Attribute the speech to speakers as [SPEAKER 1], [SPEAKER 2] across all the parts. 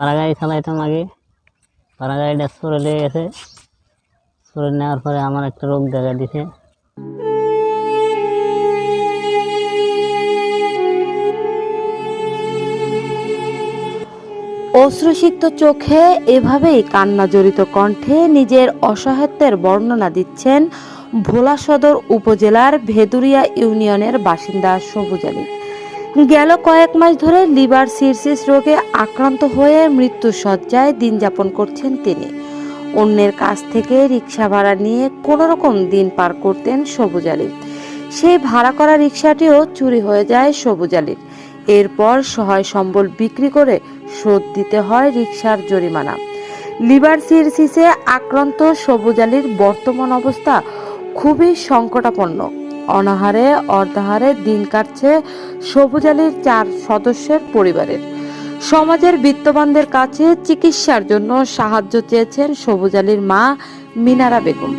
[SPEAKER 1] পাড়া গাড়ি চালাইতাম আগে। পাড়া গাড়িটা সরে লেগে গেছে। সরে নেওয়ার পরে আমার একটা রোগ দেখা দিছে।
[SPEAKER 2] অশ্রুসিক্ত চোখে এভাবেই কান্না জড়িত কণ্ঠে নিজের অসহায়ত্বের বর্ণনা দিচ্ছেন ভোলা সদর উপজেলার ভেদুরিয়া ইউনিয়নের বাসিন্দা সবুজ আলী। গেল কয়েক মাস ধরে লিভার সিরসিস রোগে আক্রান্ত হয়ে মৃত্যু সজ্জায় দিন যাপন করছেন তিনি। অন্যের কাছ থেকে রিক্সা ভাড়া নিয়ে কোনো রকম দিন পার করতেন সবুজ আলী সেই ভাড়া করা রিক্সাটিও চুরি হয়ে যায় সবুজ আলীর। এরপর সহায় সম্বল বিক্রি করে শোধ দিতে হয় রিক্সার জরিমানা। লিভার সিরসিসে আক্রান্ত সবুজ আলীর বর্তমান অবস্থা খুবই সংকটাপন্ন। অনাহারে, অর্ধাহারে দিন কাটছে সবুজ আলীর চার সদস্যের পরিবারের। সমাজের বিত্তবানদের কাছে চিকিৎসার জন্য সাহায্য চেয়েছেন সবুজ আলীর মা মিনারা বেগম।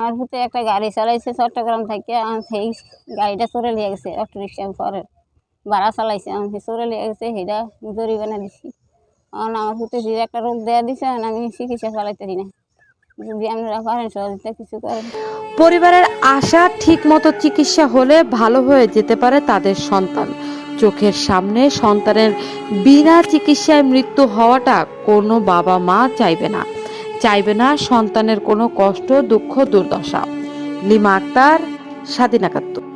[SPEAKER 3] আমার ভূতে একটা গাড়ি চালাইছে চট্টগ্রাম থেকে সেই গাড়িটা চলে লিয়ে গেছে অটো রিক্সা পরে ভাড়া চালাইছে সেই চলে লিয়ে গেছে সেটা জরিমানা দিছি। আমার ভূতে যে একটা রোগ দেওয়া দিছে, আমি চিকিৎসা চালাইতেছি না।
[SPEAKER 2] পরিবারের আশা ঠিকমতো চিকিৎসা হলে ভালো হয়ে যেতে পারে তাদের সন্তান। চোখের সামনে সন্তানের বিনা চিকিৎসায় মৃত্যু হওয়াটা কোনো বাবা মা চাইবে না। চাইবে না সন্তানের কোনো কষ্ট, দুঃখ, দুর্দশা। লিমা আক্তার, স্বাধীন একাত্তর।